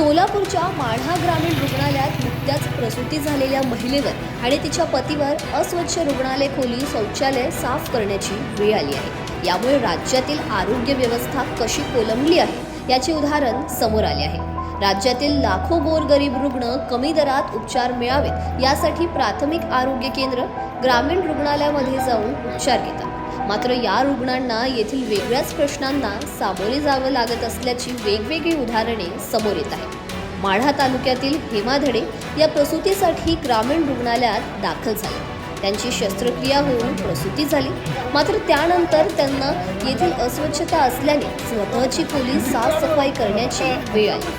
सोलापूरच्या माढा ग्रामीण रुग्णालयात नुकत्याच प्रसूती झालेल्या महिलेवर आणि तिच्या पतीवर अस्वच्छ रुग्णालय खोली शौचालय साफ करण्याची वेळ आली आहे. यामुळे राज्यातील आरोग्य व्यवस्था कशी कोलमली आहे याचे उदाहरण समोर आले आहे. राज्यातील लाखो गोरगरीब रुग्ण कमी दरात उपचार मिळावेत यासाठी प्राथमिक आरोग्य केंद्र ग्रामीण रुग्णालयामध्ये जाऊन उपचार घेतात. मात्र या रुग्णांना येथील वेगळ्याच प्रश्नांना सामोरे जावं लागत असल्याची वेगवेगळी उदाहरणे समोर येत आहेत. माढा तालुक्यातील हेमाधडे या प्रसूतीसाठी ग्रामीण रुग्णालयात दाखल झाले. त्यांची शस्त्रक्रिया होऊन प्रसूती झाली. मात्र त्यानंतर त्यांना येथील अस्वच्छता असल्याने स्वतःची खोली साफसफाई करण्याची वेळ आली.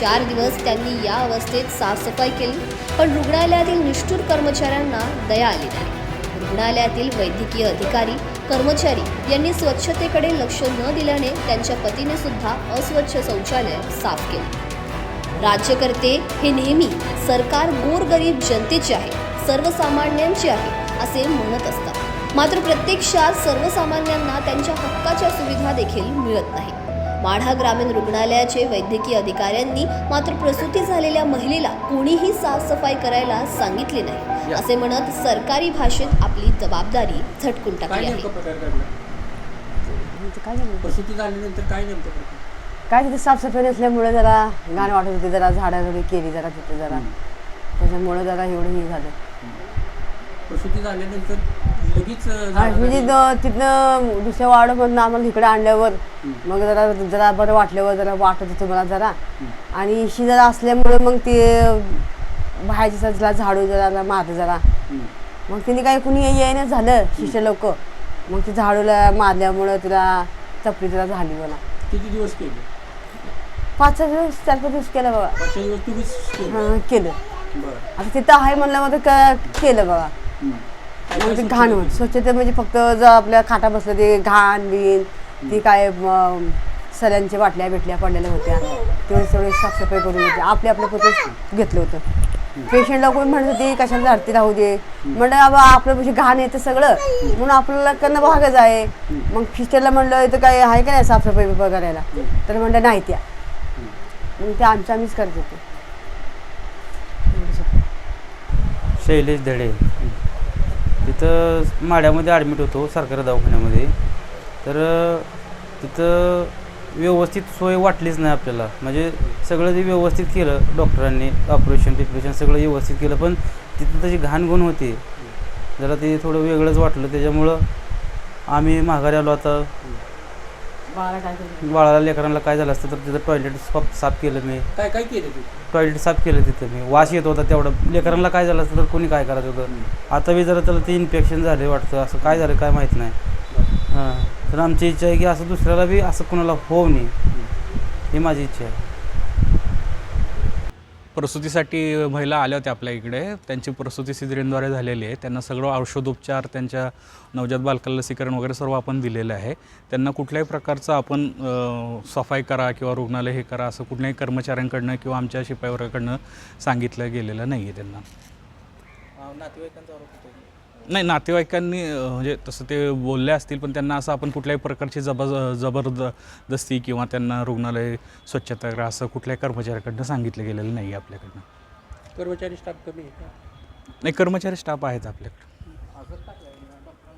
चार दिवस त्यांनी या अवस्थेत साफसफाई केली पण रुग्णालयातील निष्ठुर कर्मचाऱ्यांना दया आली नाही. रुग्णालयातील वैद्यकीय अधिकारी कर्मचारी यांनी स्वच्छतेकडे लक्ष न दिल्याने त्यांच्या पतीने सुद्धा अस्वच्छ शौचालय साफ केले. राज्यकर्ते हे नेहमी सरकार गोरगरीब जनतेचे आहे सर्वसामान्यांचे आहे असे म्हणत असतात. मात्र प्रत्यक्षात सर्वसामान्यांना त्यांच्या हक्काच्या सुविधा देखील मिळत नाही माढा ग्रामीण रुग्णालयाचे वैद्यकीय अधिकाऱ्यांनी मात्र प्रसूती झालेल्या महिलेला कोणीही साफसफाई करायला सांगितले नाही. असे म्हणत सरकारी भाषेत आपली जबाबदारी झटकून टाकली आहे. म्हणजे काय झालं? प्रसूती झाल्यानंतर काय नेमकं प्रकार? काय तिथे साफसफाई नसल्यामुळे जरा घाण वाटत होती जरा झाडाझुडी केली जरा तिथे जरा. त्याच्यामुळे जरा एवढं हे झालं. प्रसूती झाल्यानंतर लगेच म्हणजे तिथनं दुसऱ्या वार्डमधनं आम्हाला इकडे आणल्यावर मग जरा जरा बरं वाटल्यावर जरा वाटत होतं मला जरा. आणि इशी जरा असल्यामुळे मग ते बाहेरच्या जरा झाडू जरा मारलं जरा. मग तिने काही कुणी येणं झालं शिष्य लोक. मग ते झाडूला मारल्यामुळं तिला चपली तिला झाली मला. किती दिवस केले? पाच सहा दिवस चार पाच दिवस केलं बघा केले? हां आता तिथं आहे म्हणलं मग केलं बघा म्हणजे मग ते घाण होत. स्वच्छता म्हणजे फक्त जर आपल्या खाटा बसलं ते घाण बिन ती काय सऱ्यांच्या बाटल्या भेटल्या पडलेल्या होत्या. तेवढे सगळे साफसफाई करून होते आपल्या आपल्या फोटो घेतलं होतं. पेशंटला कोण म्हणत होते कशाला धरती राहू दे. म्हणलं बाबा आपलं म्हणजे घाण येतं सगळं. म्हणून आपल्याला करणं भागच आहे. मग फिस्टरला म्हणलं इथं काय आहे का नाही साफसफाई करायला? तर म्हणलं नाही त्या. मग ते आमचं आम्हीच करत होतो. शैलेश धडे. तिथं माड्यामध्ये ॲडमिट होतो सरकारी दवाखान्यामध्ये. तर तिथं व्यवस्थित सोय वाटलीच नाही आपल्याला. म्हणजे सगळं जे व्यवस्थित केलं डॉक्टरांनी ऑपरेशन प्रिपरेशन सगळं व्यवस्थित केलं पण तिथं तशी घाणगुण होती. जरा ते थोडं वेगळंच वाटलं. त्याच्यामुळं आम्ही माघारी आलो आता. काय करतो बाळाला लेकरांना काय झालं असतं तर तिथं टॉयलेट साफ साफ केलं मी. काय काय केलं तू टॉयलेट साफ केलं तिथं मी. वास येत होता तेवढं. लेकरांना काय झालं असतं तर कोणी काय करायचं होतं? आता बी जरा त्याला ते इन्फेक्शन झाले वाटतं. असं काय झालं काय माहीत नाही. हां. तर आमची इच्छा आहे की असं दुसऱ्याला बी असं कोणाला होऊ नये. ही माझी इच्छा आहे. प्रसूतीसाठी महिला आल्या होत्या आपल्या इकडे. त्यांची प्रसूती सिजरीनद्वारे झालेली आहे. त्यांना सगळं औषधोपचार त्यांच्या नवजात बालकाला लसीकरण वगैरे सर्व आपण दिलेलं आहे. त्यांना कुठल्याही प्रकारचं आपण सफाई करा किंवा रुग्णालय हे करा असं कुठल्याही कर्मचाऱ्यांकडनं किंवा आमच्या शिपाईवराकडनं सांगितलं गेलेलं नाही आहे त्यांना नाही नातेवाईकांनी अ, म्हणजे तसं ते बोलले असतील पण त्यांना असं आपण कुठल्याही प्रकारची जबर जबरदस्ती किंवा त्यांना रुग्णालय स्वच्छता करा असं कुठल्याही कर्मचाऱ्याकडनं सांगितलं गेलेलं नाही आहे आपल्याकडनं. कर्मचारी स्टाफ कमी आहे का? नाही कर्मचारी स्टाफ आहेत आपल्याकडं.